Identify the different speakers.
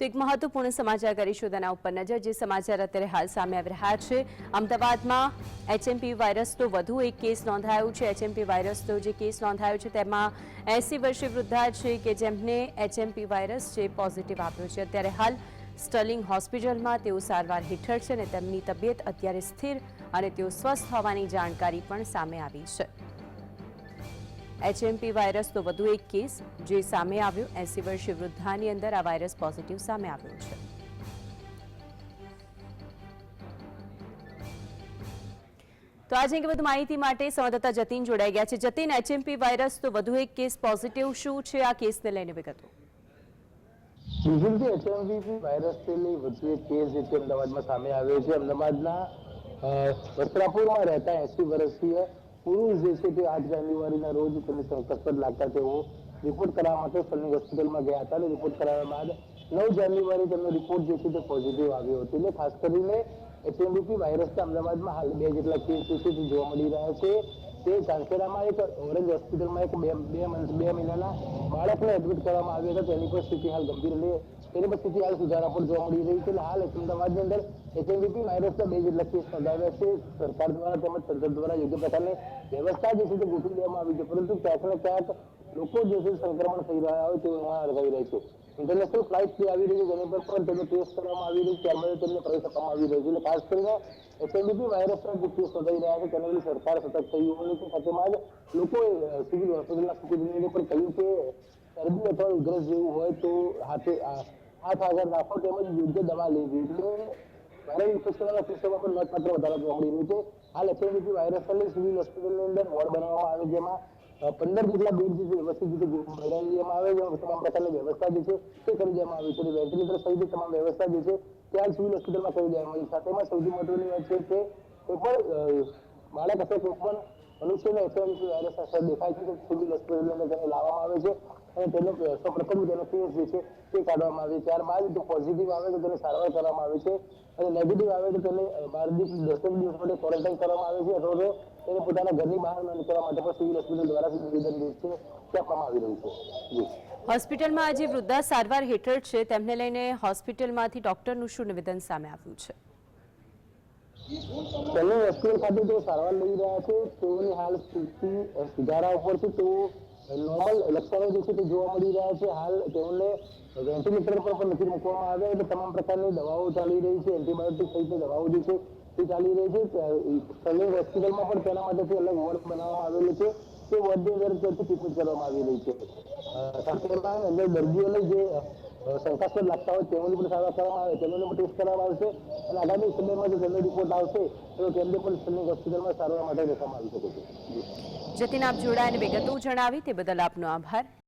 Speaker 1: તો એક મહત્વપૂર્ણ સમાચાર કરીશું તેના ઉપર નજર, જે સમાચાર અત્યારે હાલ સામે આવી રહ્યા છે. અમદાવાદમાં એચએમપી વાયરસનો વધુ એક કેસ નોંધાયો છે. એચએમપી વાયરસનો જે કેસ નોંધાયો છે તેમાં એસી વર્ષીય વૃદ્ધા છે કે જેમને એચએમપી વાયરસ જે પોઝિટિવ આવ્યો છે. અત્યારે હાલ સ્ટર્લિંગ હોસ્પિટલમાં તેઓ સારવાર હેઠળ છે અને તેમની તબિયત અત્યારે સ્થિર અને તેઓ સ્વસ્થ હોવાની જાણકારી પણ સામે આવી છે. એચએમપી વાયરસનો વધુ એક કેસ જે સામે આવ્યો. એસી વર્ષીય વૃદ્ધાની અંદર આ વાયરસ પોઝિટિવ સામે આવ્યો છે. તો આજે અંગે વધુ માહિતી માટે સંવાદદાતા જતીન જોડાઈ ગયા છે. જતીન એચએમપી વાયરસ તો વધુ એક કેસ પોઝિટિવ શું છે? આ કેસને લઈને વિગતો.
Speaker 2: વાયરસને લઈ વધુ એક કેસ છે અમદાવાદમાં સામે આવ્યો છે. અમદાવાદના વસ્ત્રાપુરમાં રહેતા એસી વર્ષીય પુરુષ જે છે તે આઠ જાન્યુઆરીના રોજ તેને શંકાસ્પદ લાગતા તેઓ રિપોર્ટ કરાવવા માટે સલની હોસ્પિટલમાં ગયા હતા અને રિપોર્ટ કરાવ્યા બાદ નવ જાન્યુઆરી તેમનો રિપોર્ટ જે છે તે પોઝિટિવ આવ્યો હતો. એટલે ખાસ કરીને એચએમવીપી વાયરસના અમદાવાદમાં હાલ બે જેટલા કેસ છે તે જોવા મળી રહ્યા છે. તે ચાંસેરામાં એક ઓરેન્જ હોસ્પિટલમાં એક બે બે મહિનાના બાળકને એડમિટ કરવામાં આવ્યા હતા. તેની પણ સ્થિતિ હાલ ગંભીર એટલે સ્થિતિ હાલ સુધારા પણ જોવા મળી રહી છે હાલ અમદાવાદની અંદર એચએમવીપી વાયરસના બે જેટલા કેસ નોંધાવ્યા છે. સરકાર દ્વારા તેમજ તંત્ર દ્વારા યોગ્ય પ્રકારની વ્યવસ્થા જે છે તે ગોઠવી દેવામાં આવી છે. પરંતુ ક્યાંક ને ક્યાંક લોકો જે છે સંક્રમણ થઈ રહ્યા હોય તેવું અટકાવી રહી છે. ઇન્ટરનેશનલ ફ્લાઇટ જે આવી રહી છે તેની પર પણ તેનો ટેસ્ટ કરવામાં આવી રહી ત્યારબાદ તેમને પ્રવેશ આપવામાં આવી રહ્યો છે. એટલે ખાસ કરીને એચએમબીપી વાયરસના જે કેસ નોંધાઈ રહ્યા છે, તેને લઈને સરકાર સતત થઈ હોય છે. સાથેમાં જ લોકોએ સિવિલ હોસ્પિટલના સુપ્રિન્ટેન્ડન્ટે પણ કહ્યું કે શરદી અથવા ઉધરસ જેવું હોય તો હાથે આ- હાથ આગળ તેમજ યોગ્ય દવા લેવી એટલે વાયરલ ઇન્ફેક્શનના કેસોમાં પણ નોંધપાત્ર વધારો જોવા મળી હોસ્પિટલની અંદર વોર્ડ બનાવવામાં આવે જેમાં પંદર જેટલા બેડ જે છે, વ્યવસ્થિત આવે છે. તમામ પ્રકારની વ્યવસ્થા જે છે કરી દેવામાં આવી છે. વેન્ટિલેટર સહિત તમામ વ્યવસ્થા જે છે, ત્યાં સિવિલ હોસ્પિટલમાં કરી દેવામાં આવી સાથેમાં સૌથી મહત્વની વાત છે કે કોઈ પણ બાળક અથવા કોઈ પણ મનુષ્યને વાયરસ અસર દેખાય છે તો સિવિલ હોસ્પિટલની અંદર તેને લાવવામાં આવે છે અને તેનો સૌપ્રથમ તેનો કેસ જે છે તે કાઢવામાં આવે છે. ત્યારબાદ જો પોઝિટિવ આવે તો તેને સારવાર કરવામાં આવે છે અને નેગેટિવ આવે તો તેને બાર દિવસ દસ દિવસ માટે ક્વોરન્ટાઇન કરવામાં આવે છે અથવા તો તેને પોતાના ઘરની બહાર ન નીકળવા માટે પણ સિવિલ હોસ્પિટલ દ્વારા નિવેદન છે તે આપવામાં આવી રહ્યું છે.
Speaker 1: હોસ્પિટલમાં આજે વૃદ્ધા સારવાર હેઠળ છે. તેમને લઈને હોસ્પિટલમાંથી ડોક્ટરનું શું નિવેદન સામે આવ્યું છે?
Speaker 2: તેમની હોસ્પિટલ ખાતે જે સારવાર લઈ રહ્યા છે તેઓની હાલ સ્થિતિ સુધારા ઉપર છે. તેઓ નોર્મલ લક્ષણો જે છે તે જોવા મળી રહ્યા છે. હાલ તેઓને વેન્ટિલેટર પર નથી મૂકવામાં આવ્યા એટલે તમામ પ્રકારની દવાઓ ચાલી રહી છે. એન્ટીબાયોટિક સહિત દવાઓ જે છે તે ચાલી રહી છે. સર્વિંગ હોસ્પિટલમાં પણ તેના માટેથી અલગ વોર્ડ બનાવવામાં આવેલો છે. તે વોર્ડની અંદર ત્યાંથી ટ્રીટમેન્ટ કરવામાં આવી રહી છે. સાથે અંદર દર્દીઓને જે શંકાસ્પદ લાગતા હોય તેઓની પણ સારવાર કરવામાં આવે, તેમને પણ ટેસ્ટ કરવામાં આવશે અને આગામી સમયમાં જો તેમનો રિપોર્ટ આવશે, તો તેમને પણ સ્થાનિક હોસ્પિટલમાં સારવાર માટે લેવામાં આવી શકે છે.
Speaker 1: જતીન આપ જોડાઈને વિગતો જણાવી તે બદલ આપનો આભાર